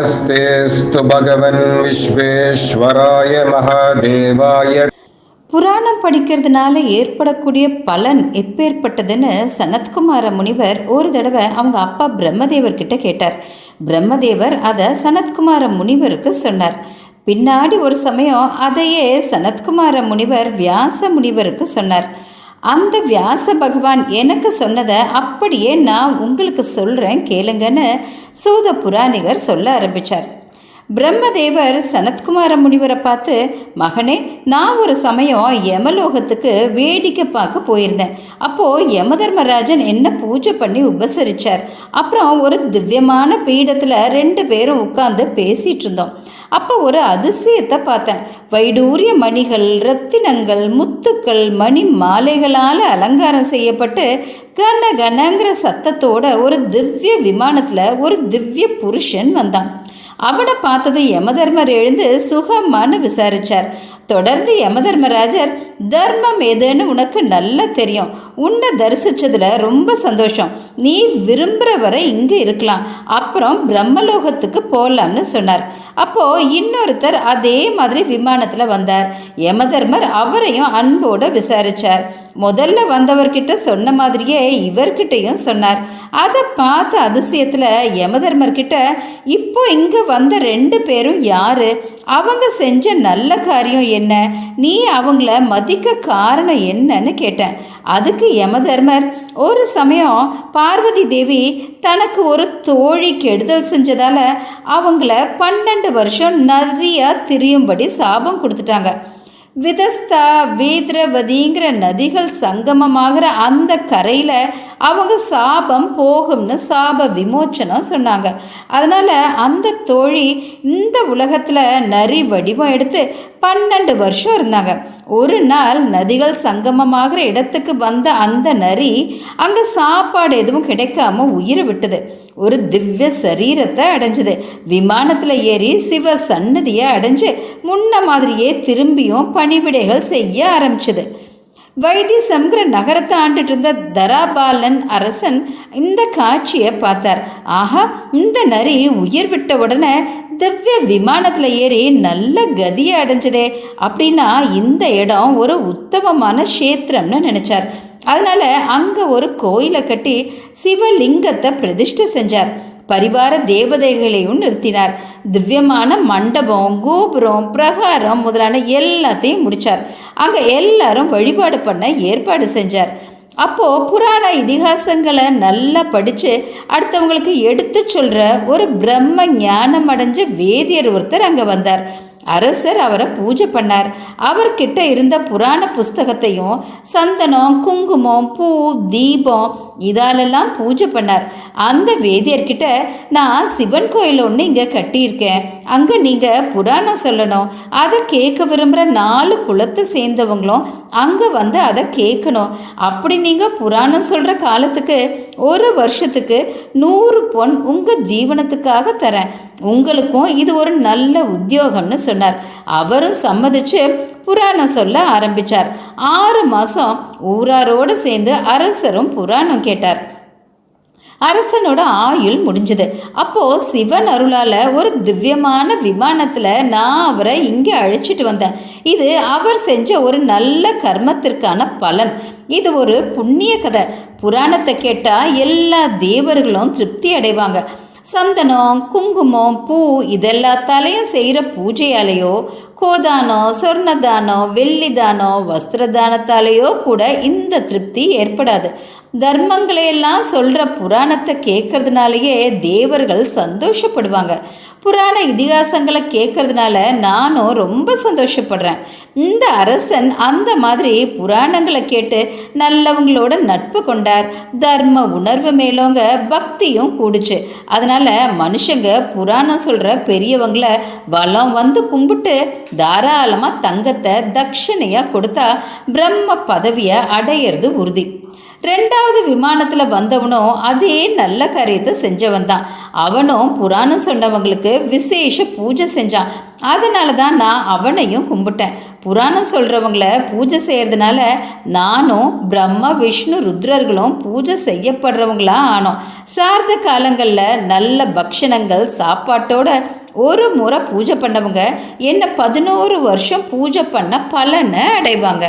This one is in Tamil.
நமஸ்தேஸ்து பகவன் விஸ்வேஸ்வராய மகாதேவாய புராணம் படிக்கிறதுனால ஏற்படக்கூடிய பலன் எப்பேற்பட்டதுன்னு சனத்குமார முனிவர் ஒரு தடவை அவங்க அப்பா பிரம்மதேவர்கிட்ட கேட்டார். பிரம்மதேவர் அதை சனத்குமார முனிவருக்கு சொன்னார். பின்னாடி ஒரு சமயம் அதையே சனத்குமார முனிவர் வியாச முனிவருக்கு சொன்னார். அந்த வியாச பகவான் எனக்கு சொன்னதை அப்படியே நான் உங்களுக்கு சொல்கிறேன் கேளுங்கன்னு சூத புராணிகர் சொல்ல ஆரம்பித்தார் பிரம்மதேவர் சனத்குமார முனிவரை பார்த்து மகனே நான் ஒரு சமயம் யமலோகத்துக்கு வேடிக்கை பார்க்க போயிருந்தேன். அப்போது யமதர்மராஜன் என்ன பூஜை பண்ணி உபசரித்தார் அப்புறம் ஒரு திவ்யமான பீடத்தில் ரெண்டு பேரும் உட்காந்து பேசிகிட்டு இருந்தோம். அப்போ ஒரு அதிசயத்தை பார்த்தேன். வைடூரிய மணிகள் ரத்தினங்கள் முத்துக்கள் மணி மாலைகளால் அலங்காரம் செய்யப்பட்டு கன கனங்கிற சத்தத்தோட ஒரு திவ்ய விமானத்தில் ஒரு திவ்ய புருஷன் வந்தான். அவனை பார்த்தது யமதர்மர் எழுந்து சுகமானு விசாரிச்சார். தொடர்ந்து யமதர்மராஜர் தர்மம் எதுன்னு உனக்கு நல்லா தெரியும். உன்னை தரிசித்ததில் ரொம்ப சந்தோஷம். நீ விரும்புகிற வரை இங்கே இருக்கலாம். அப்புறம் பிரம்மலோகத்துக்கு போகலாம்னு சொன்னார். அப்போது இன்னொருத்தர் அதே மாதிரி விமானத்தில் வந்தார். யமதர்மர் அவரையும் அன்போடு விசாரிச்சார். முதல்ல வந்தவர்கிட்ட சொன்ன மாதிரியே இவர்கிட்டையும் சொன்னார். அதை பார்த்த அதிசயத்தில் யமதர்மர்கிட்ட இப்போ இங்கே வந்த ரெண்டு பேரும் யாரு? அவங்க செஞ்ச நல்ல காரியம் என்ன? நீ அவங்கள மதிக்க காரணம் என்னன்னு கேட்டேன். அதுக்கு யமதர்மர் ஒரு சமயம் பார்வதி தேவி தனக்கு ஒரு தோழி கெடுதல் செஞ்சதால அவங்கள பன்னெண்டு வருஷம் நிறையா திரியும்படி சாபம் கொடுத்துட்டாங்க. விதஸ்தா வீத்ரவதிங்கிற நதிகள் சங்கமமாகிற அந்த கரையில் அவங்க சாபம் போகும்னு சாப விமோச்சனம் சொன்னாங்க. அதனால் அந்த தோழி இந்த உலகத்தில் நரி வடிவம் எடுத்து பன்னெண்டு வருஷம் இருந்தாங்க. ஒரு நாள் நதிகள் சங்கமமாகிற இடத்துக்கு வந்த அந்த நரி அங்கே சாப்பாடு எதுவும் கிடைக்காம உயிரை விட்டது. ஒரு திவ்ய சரீரத்தை அடைஞ்சது. விமானத்தில் ஏறி சிவ சன்னதியை அடைஞ்சு முன்ன மாதிரியே திரும்பியும் பணிவிடைகள் செய்ய ஆரம்பிச்சது. வைத்தியசம்ங்கிற நகரத்தை ஆண்டுட்டு இருந்த தராபாலன் அரசன் இந்த காட்சியை பார்த்தார். ஆஹா இந்த நரி உயிர் விட்ட உடனே திவ்ய விமானத்தில் ஏறி நல்ல கதியை அடைஞ்சதே அப்படின்னா இந்த இடம் ஒரு உத்தமமான க்ஷேத்திரம்னு நினச்சார். அதனால் அங்கே ஒரு கோயிலை கட்டி சிவலிங்கத்தை பிரதிஷ்டை செஞ்சார். பரிவார தேவதைகளையும் நிறுத்தினார். திவ்யமான மண்டபம் கோபுரம் பிரகாரம் முதலான எல்லாத்தையும் முடித்தார் அங்கே எல்லாரும் வழிபாடு பண்ண ஏற்பாடு செஞ்சார். அப்போது புராண இதிகாசங்களை நல்லா படித்து அடுத்தவங்களுக்கு எடுத்து சொல்கிற ஒரு பிரம்ம ஞானம் அடைஞ்ச வேதியர் ஒருத்தர் அங்கே வந்தார். அரசர் அவரை பூஜை பண்ணார். அவர்கிட்ட இருந்த புராண புஸ்தகத்தையும் சந்தனம் குங்குமம் பூ தீபம் இதாலெல்லாம் பூஜை பண்ணார். அந்த வேதியர்கிட்ட நான் சிவன் கோயில் ஒன்று இங்கே கட்டியிருக்கேன். அங்கே நீங்கள் புராணம் சொல்லணும். அதை கேட்க விரும்புகிற நாலு குலத்தை சேர்ந்தவங்களும் அங்கே வந்து அதை கேட்கணும். அப்படி நீங்கள் புராணம் சொல்கிற காலத்துக்கு ஒரு வருஷத்துக்கு நூறு பொன் உங்கள் ஜீவனத்துக்காக தரேன். உங்களுக்கும் இது ஒரு நல்ல உத்தியோகம்னு சொன்னார். அவரும் சம்மதிச்சு புராணம் சொல்ல ஆரம்பித்தார் ஆறு மாதம் ஊராரோடு சேர்ந்து அரசரும் புராணம் கேட்டார். அரசனோட ஆயுள் முடிஞ்சது. அப்போது சிவன் அருளால் ஒரு திவ்யமான விமானத்தில் நான் அவரை இங்கே அழைச்சிட்டு வந்தேன். இது அவர் செஞ்ச ஒரு நல்ல கர்மத்திற்கான பலன். இது ஒரு புண்ணிய கதை. புராணத்தை கேட்டால் எல்லா தேவர்களும் திருப்தி அடைவாங்க. சந்தனம் குங்குமம் பூ இதெல்லாத்தாலையும் செய்கிற பூஜையாலேயோ கோதானம் சொர்ணதானம் வெள்ளிதானம் வஸ்திரதானத்தாலேயோ கூட இந்த திருப்தி ஏற்படாது. தர்மங்களையெல்லாம் சொல்கிற புராணத்தை கேட்கறதுனாலேயே தேவர்கள் சந்தோஷப்படுவாங்க. புராண இதிகாசங்களை கேட்கறதுனால நானும் ரொம்ப சந்தோஷப்படுறேன். இந்த அரசன் அந்த மாதிரி புராணங்களை கேட்டு நல்லவங்களோட நட்பு கொண்டார். தர்ம உணர்வு மேலோங்க பக்தியும் கூடுச்சு. அதனால் மனுஷங்க புராணம் சொல்கிற பெரியவங்களை வளம் வந்து கும்பிட்டு தாராளமாக தங்கத்தை தட்சிணையாக கொடுத்தா பிரம்ம பதவியை அடையிறது உறுதி. ரெண்டாவது விமானத்தில் வந்தவனும் அதே நல்ல காரியத்தை செஞ்சவன் தான். அவனும் புராணம் சொன்னவங்களுக்கு விசேஷ பூஜை செஞ்சான். அதனால தான் நான் அவனையும் கும்பிட்டேன். புராணம் சொல்கிறவங்கள பூஜை செய்கிறதுனால நானும் பிரம்மா விஷ்ணு ருத்ரர்களும் பூஜை செய்யப்படுறவங்களா ஆனோம். சார்ந்த காலங்களில் நல்ல பக்ஷணங்கள் சாப்பாட்டோட ஒரு முறை பூஜை பண்ணவங்க என்ன பதினோரு வருஷம் பூஜை பண்ண பலனை அடைவாங்க.